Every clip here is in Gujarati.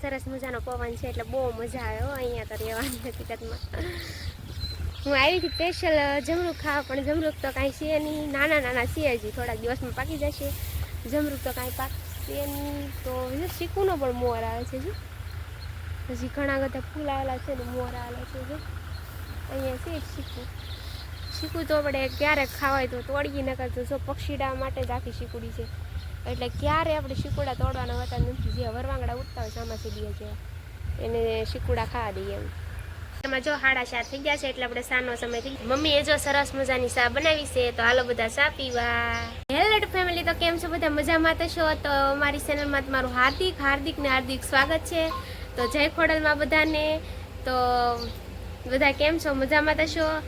સરસ મજાનો પવન છે એટલે બહુ મજા આવે હો અહીંયા તો રહેવાની હકીકતમાં. હું આવી હતી સ્પેશિયલ જમરૂક ખાવા, પણ જમરૂક તો કાંઈ છે નહીં. નાના નાના છે હજી, થોડાક દિવસમાં પાકી જશે. જમરૂક તો કાંઈ પાકશે નહીં. તો શીખવાનો પણ મોર આવે છે જો હજી ઘણા બધા ફૂલ આવેલા છે ને મોર આવેલા છે જો અહીંયા છે શીખવું. શીખવું તો આપણે ક્યારેક ખાવાય તો તોડીએ ન કરતો જો પક્ષીડા માટે જ આખી શીકુડી છે. એટલે ક્યારે આપણે શીકુડા તોડવાના હોતા નથી. જે વરવાંગડા ઉઠતા હોય સામા સીડીએ જેવા એને શીકુડા ખાવા દઈએ એમ. એમાં જો હાડા ચા થઈ ગયા છે એટલે આપણે સાનો સમય થઈ મમ્મી મમ્મીએ જો સરસ મજાની સા બનાવી છે તો હાલો બધા ચા પીવા. હેલો ફેમિલી, તો કેમ છો બધા? મજામાં છો? તો મારી ચેનલમાં તમારું હાર્દિક હાર્દિક ને હાર્દિક સ્વાગત છે. તો જય ખોડલમાં બધાને. તો બધા કેમ છો? મજામાં છો?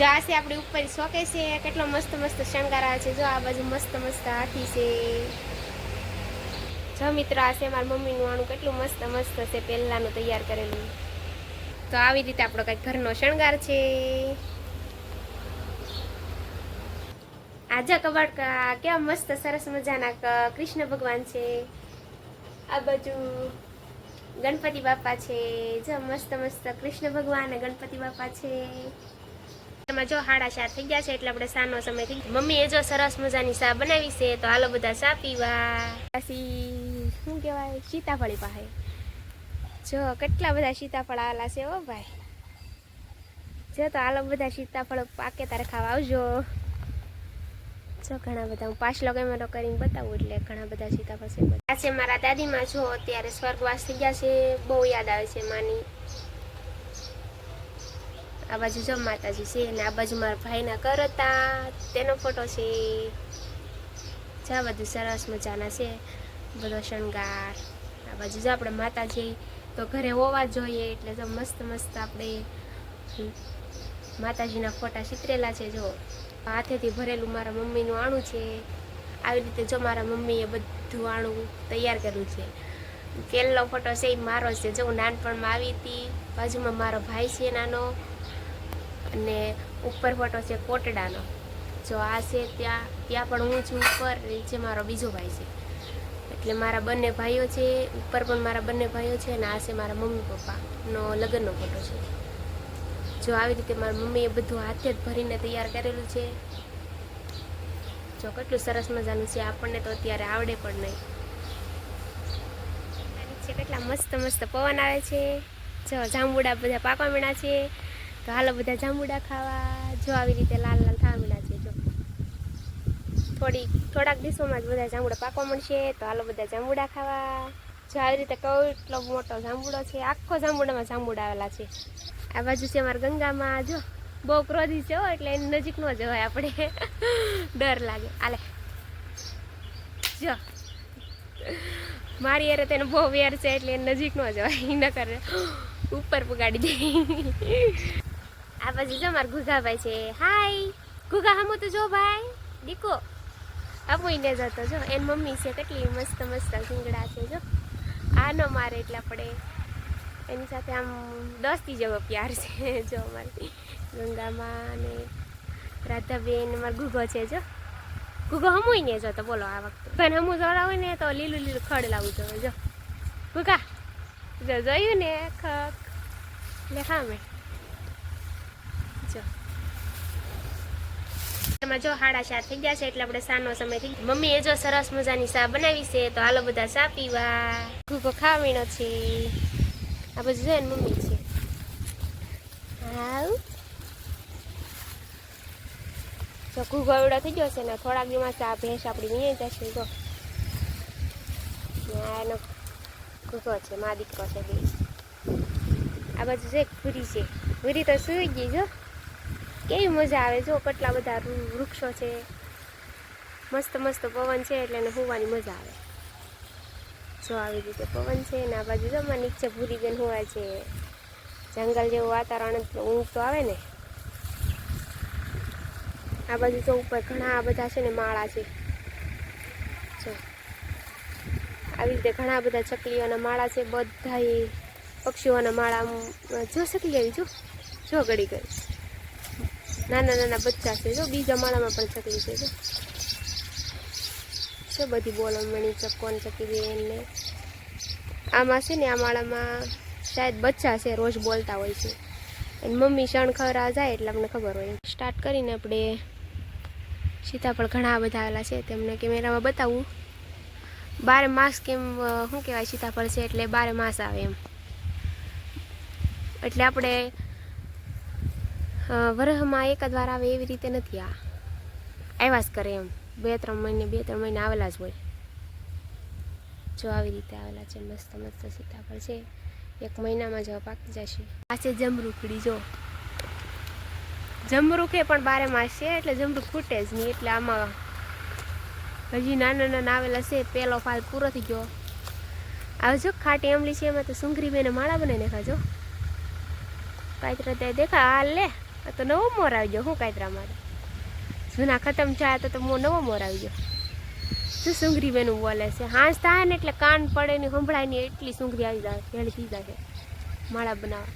જો આ છે આપણી ઉપર શોકે છે, કેટલો મસ્ત મસ્ત શણગાર છે. જો આ બાજુ મસ્ત મસ્ત હાથી છે. જો મિત્રો, આ છે મારા મમ્મીનું આણું કેટલું મસ્ત મસ્ત છે, પહેલાંનું તૈયાર કરેલું. તો આવી રીતે આપણો કંઈક ઘરનો શણગાર છે. આજે કબાટ કેવા મસ્ત સરસ મજાના કૃષ્ણ ભગવાન છે. આ બાજુ ગણપતિ બાપા છે. જો મસ્ત મસ્ત કૃષ્ણ ભગવાન ગણપતિ બાપા છે. એમાં જો હાડા ચા થઈ ગયા છે એટલે આપણે સાનો સમય થઈ મમ્મી એ જો સરસ મજાની ચા બનાવી છે, તો હાલો બધા ચા પીવા. પછી શું કહેવાય? સીતાફળી પાસે જો કેટલા બધા સીતાફળ આવેલા છે ઓ ભાઈ. જો તો હાલો બધા સીતાફળ પાકે તારે ખાવા આવજો. જો ઘણા બધા, હું પાછલો કેમેરો કરીને બતાવું એટલે ઘણા બધા સીતાફળ છે. આ છે મારા દાદીમાં, જો અત્યારે સ્વર્ગવાસ થઈ ગયા છે, બહુ યાદ આવે છે માની. આ બાજુ જો માતાજી છે અને આ બાજુ મારા ભાઈના ઘર હતા. તેનો ફોટો છે. જા, બધું સરસ મજાના છે. બધો શણગાર. આ બાજુ જો આપણે માતાજી, તો ઘરે હોવા જોઈએ એટલે જો મસ્ત મસ્ત આપણે માતાજીના ફોટા ચિતરેલા છે. જો, હાથેથી ભરેલું મારા મમ્મીનું આણું છે. આવી રીતે જો મારા મમ્મીએ બધું આણું તૈયાર કર્યું છે. પહેલો ફોટો છે એ મારો છે. જો હું નાનપણમાં આવી હતી, બાજુમાં મારો ભાઈ છે નાનો. અને ઉપર ફોટો છે કોટડાનો. જો આ છે ત્યાં ત્યાં પણ હું છું ઉપર, નીચે મારો બીજો ભાઈ છે. એટલે મારા બંને ભાઈઓ છે, ઉપર પણ મારા બંને ભાઈઓ છે અને આ છે મારા મમ્મી પપ્પાનો લગ્નનો ફોટો છે. જો આવી રીતે મારી મમ્મીએ બધું હાથે જ ભરીને તૈયાર કરેલું છે. જો કેટલું સરસ મજાનું છે, આપણને તો અત્યારે આવડે પણ નહીં. છે કેટલા મસ્ત મસ્ત પવન આવે છે. જો જાંબુડા બધા પાકવા મીણા છે. તો હાલો બધા જાંબુડા ખાવા. જો આવી રીતે લાલ લાલ થવા છે, જો. થોડી, થોડાક દિવસોમાં જ બધા જાંબુડા પાકવા મળશે. તો હાલો બધા જાંબુડા ખાવા. જો આવી રીતે કેટલો મોટો જાંબુડો છે, આખો જાંબુડામાં જાંબુડા આવેલા છે. આ બાજુ છે અમારા ગંગામાં, જો. બહુ ક્રોધી છે એટલે એની નજીક ન જવાય આપણે. ડર લાગે. આલે જો. મારી યારે તેનો બહુ વેર છે, એટલે નજીક ન જવાય. ન કરે. ઉપર પગાડી દે. આ જો મારા ગુગાભાઈ છે. હાય ગુગા, હમો તો જો ભાઈ. દીકો. અમુઈને જતો જો એની મમ્મી છે કેટલી મસ્ત મસ્ત સિંગડા છે, જો. આ ન મારે એટલે આપણે એની સાથે આમ દસથી જેવો પ્યાર છે, જો અમારી. ગંગામાં અને રાધાબેન મારો ગુગો છે, જો. ગુગો હમુઈને ને જો બોલો આ વખતે. પણ હમું જોડાવું ને તો લીલું લીલું ખડ લાવવું જોઈએ, જો. ગુગા, જો જોયું ને ખક. લે ખામે જો એમાં જો હાડા ચા થઈ ગયા છે એટલે આપણે સાનો સમય થઈ ગયો. એ જો સરસ મજાની સા બનાવી છે તો હાલો બધા સા પીવા. ગુગો ખાવીનો છે. આ બધું છે મમ્મી છે. હાઉ. તો ઘૂઘો એવડો થઈ ગયો છે ને થોડાક દિવસ આ ભેંસ આપણી વીએ જશે. જો. એનો ઘૂઘો છે, મા દીકરો છે આ બાજુ છે ભૂરી છે. ભૂરી તો સુઈ ગઈ જો કેવી મજા આવે જો કેટલા બધા વૃક્ષો છે. મસ્ત મસ્ત પવન છે એટલે એને હોવાની મજા આવે. જો આવી રીતે પવન છે ને આ બાજુ જમવા નીચે ભૂરી બેન હોવા છે. જંગલ જેવું વાતાવરણ ઊંઘ તો આવે ને. આ બાજુ જો ઉપર ઘણા બધા છે ને માળા છે. જો. આવી રીતે ઘણા બધા ચકલીઓના માળા છે. બધા પક્ષીઓના માળા જો શકી આવી જો? જો ગળી ગઈ. નાના નાના બચ્ચા છે જો, બીજા માળામાં પણ ચકલી છે. જો બધી બોલો મણી ને ચકી બેન ને આમાં છે ને આ માળામાં શાયદ બચ્ચા છે, રોજ બોલતા હોય છે. એની મમ્મી શણખરા જાય એટલે અમને ખબર હોય. સ્ટાર્ટ કરીને આપણે સીતાફળ ઘણા બધા આવેલા છે, તેમને કેમેરામાં બતાવવું બારે માસ કેમ શું કહેવાય, સીતાફળ છે એટલે બારે માસ આવે એમ. એટલે આપણે વરહમાં એક જ આવે એવી રીતે નથી આ. આવ્યા જ કરે એમ. બે, ત્રણ મહિને, બે, ત્રણ મહિને આવેલા જ હોય. જો આવી રીતે આવેલા છે, મસ્ત મસ્ત સીતાફળ છે. એક મહિનામાં જ પાકી જશે. આ છે જમરૂખડી જો. જમરૂખે પણ બારે માસ છે, એટલે જમરૂખ ફૂટે જ નહીં. એટલે આમાં હજી નાના નાના આવેલા છે, પેલો ફાલ પૂરો થઈ ગયો. આવજો ખાટી આંબલી છે, એમાં તો સુંગરી બેને માળા બનાવી નાખા જો. દેખા હાલ લે. આ તો નવો મોર આવી ગયો હું કાયતરા માટે જૂના ખતમ થયા તો તો મો નવો મોર આવી ગયો શું સુંગરી બેનું બોલે છે? હાંસ થાય ને એટલે કાન પડે ને સંભળાય ને એટલી સુંગરી આવી જાય ભેળી થઈ જાય. માળા બનાવવા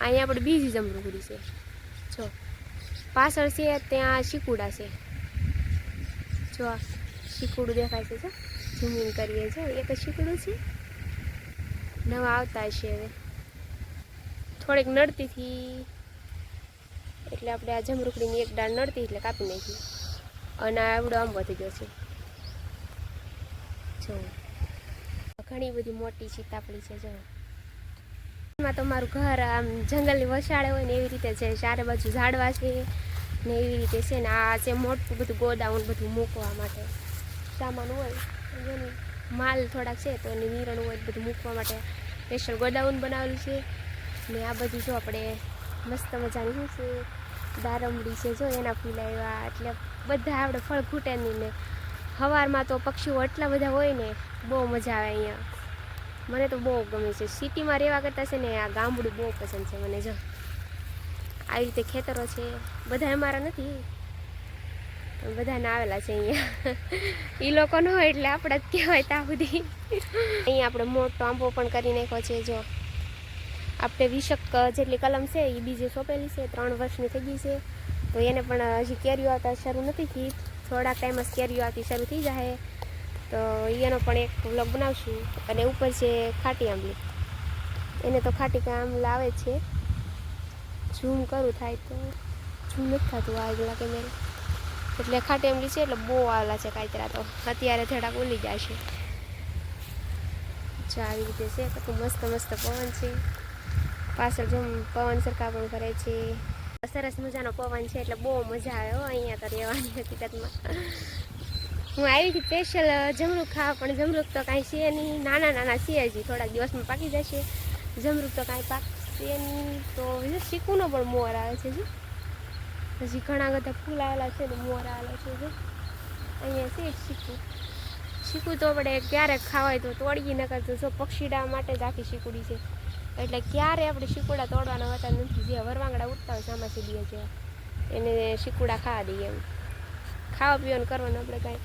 અહીંયા આપણે બીજી જમરૂગરી છે. જો, પાછળ છે, ત્યાં શીકુડા છે. જો, આ શીકુડું દેખાય છે, જો. ઝૂમિંગ કરીએ છે. એક શીકુડું છે. નવા આવતા હશે હવે. થોડીક નડતીથી એટલે આપણે આ જમરૂકડીની એક ડાળ નડતી એટલે કાપી નાખી. અને આ આવડો આમ વધી ગયો છે. જો. ઘણી બધી મોટી સીતાપડી છે, જો. એમાં તમારું ઘર આમ જંગલની વસાડે હોય ને એવી રીતે છે, ચારે બાજુ ઝાડવા છે ને એવી રીતે છે ને આ છે મોટું બધું ગોડાઉન બધું મૂકવા માટે સામાન હોય માલ થોડાક છે તો એની નીરણ હોય બધું મૂકવા માટે સ્પેશિયલ ગોડાઉન બનાવેલું છે. ને આ બધું જો આપણે મસ્ત મજાની શું છે? દારમડી છે, જો એના ફૂલ આવ્યા. એટલે બધા આપણે ફળ ખૂટે નહીં ને. સવારમાં તો પક્ષીઓ એટલા બધા હોય ને, બહુ મજા આવે અહીંયા. મને તો બહુ ગમે છે. સિટીમાં રહેવા કરતાં છે ને, આ ગામડું બહુ પસંદ છે મને, જો. આવી રીતે ખેતરો છે. બધા અમારા નથી. બધાને આવેલા છે અહીંયા. એ લોકો ન હોય એટલે આપણે જ કહેવાય ત્યાં સુધી. અહીંયા આપણે મોટો આંબો પણ કરી નાખ્યો છે, જો. આપણે વીસક જેટલી કલમ છે એ બીજી સોંપેલી છે, ત્રણ વર્ષની થઈ ગઈ છે. તો એને પણ હજી કેરીઓ આવતા શરૂ નથી થઈ. થોડાક ટાઈમ જ કેરીઓ આવતી શરૂ થઈ જાય તો એનો પણ એક વ્લોગ બનાવશું. અને ઉપર છે ખાટી આંબલી. એને તો ખાટી આંબલા આવે છે. ઝૂમ કરું થાય તો. ઝૂમ નથી થતું આ આગલા કેમેરા એટલે ખાટી આંબલી છે, એટલે બહુ આવેલા છે કાંતરા તો. અત્યારે થોડાક ઉલી જાય છે. આવી રીતે છે મસ્ત મસ્ત પવન છે. પાછળ જો પવન સરખા પણ કરે છે. સરસ મજાનો પવન છે, એટલે બહુ મજા આવે હો અહીંયા તો રહેવાની હકીકતમાં. હું આવી હતી સ્પેશિયલ જમરૂક ખાવા, પણ જમરૂક તો કાંઈ છે નહીં. નાના નાના છે હજી, થોડાક દિવસમાં પાકી જશે. જમરૂક તો કાંઈ પાકશે નહીં. તો શીખવાનો પણ મોર આવે છે હજી. હજી ઘણા બધા ફૂલ આવેલા છે ને મોર આવેલા છે જો અહીંયા છે શીખવું. શીખવું તો આપણે ક્યારેક ખાવાય તો તોડીએ ન તો જો પક્ષીડા માટે જ આખી શીકુડી છે. એટલે ક્યારે આપણે શીકુડા તોડવાના હોતા નથી. જે વરવાંગડા ઉઠતા હોય સામા સીડીએ જેવા એને શીકુડા ખાવા દઈએ એમ. ખાવા પીવાનું કરવાનું આપણે કાંઈ.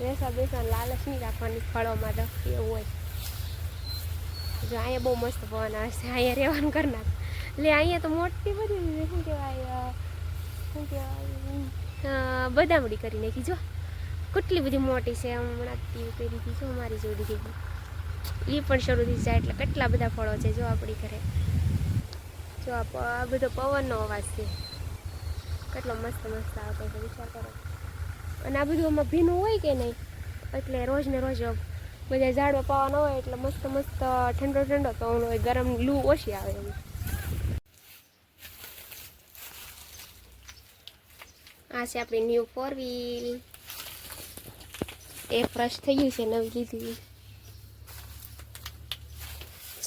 રેસા બેસવાનું લાલચ નહીં રાખવાની ફળોમાં તો એવું હોય. જો અહીંયા બહુ મસ્ત પવન આવે છે. અહીંયા રહેવાનું કરનાર એટલે અહીંયા તો મોટી બધી શું કહેવાય શું કહેવાય બદામડી કરી નાખી. જો, કેટલી બધી મોટી છે. હમણાં કરી હતી જો, મારી જોડી થઈ ગઈ એ પણ શરૂ થઈ જાય એટલે કેટલા બધા ફળો છે જો આપણી ઘરે. જો આ બધો પવનનો અવાજ છે. કેટલો મસ્ત મસ્ત આવતો છે વિચાર કરો. અને આ બધું આમાં ભીનું હોય કે નહીં? એટલે રોજ ને રોજ બધા ઝાડવા પવન હોય એટલે મસ્ત મસ્ત ઠંડો ઠંડો પવન હોય, ગરમ લૂ ઓછી આવે એમ. આ છે આપણી ન્યૂ ફોર વ્હીલ એ ફ્રેશ થઈ ગયું છે નવી લીધી.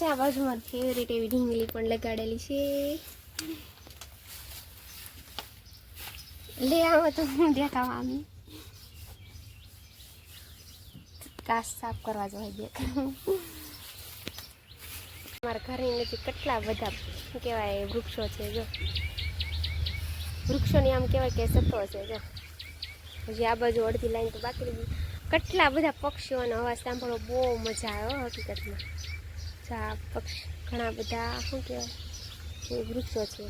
છે, આ બાજુ મારી ફેવરેટ એવી ઢીંગલી પણ લગાડેલી છે. લે, આવો તો હું દેખાવા આમ કાસ સાફ કરવા જવાય દેખાવ. મારા ઘરની નજીક કેટલા બધા કહેવાય વૃક્ષો છે, જો. વૃક્ષોની આમ કહેવાય કે સતો છે, જો. હજી આ બાજુ અડધી લાઈન તો બાકી કેટલા બધા પક્ષીઓનો અવાજ સાંભળવો બહુ મજા આવે હકીકતમાં. જો પક્ષ, ઘણા બધા, શું કહેવાય એ વૃક્ષો છે.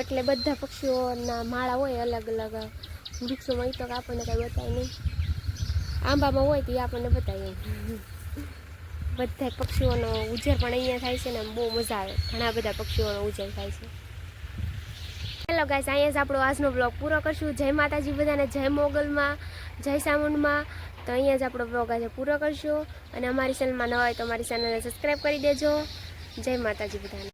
એટલે બધા પક્ષીઓના માળા હોય અલગ અલગ. વૃક્ષોમાં એ તો આપણને કાંઈ બતાવે નહીં. આંબામાં હોય તો એ આપણને બતાવીએ બધા પક્ષીઓનો ઉજેર પણ અહીંયા થાય છે ને બહુ મજા આવે. ઘણા બધા પક્ષીઓનો ઉજેર થાય છે. હેલો ગાઈસ અહીંયા જ આપણો આજનો બ્લોગ પૂરો કરશું. જય માતાજી બધાને, જય મોગલમાં, જય સામુંડમાં. તો અહીંયા જ આપણો બ્લોગ આજે પૂરો કરશું. અને અમારી ચેનલમાં નવા હોય તો અમારી ચેનલને સબસ્ક્રાઈબ કરી દેજો. જય માતાજી બધાને.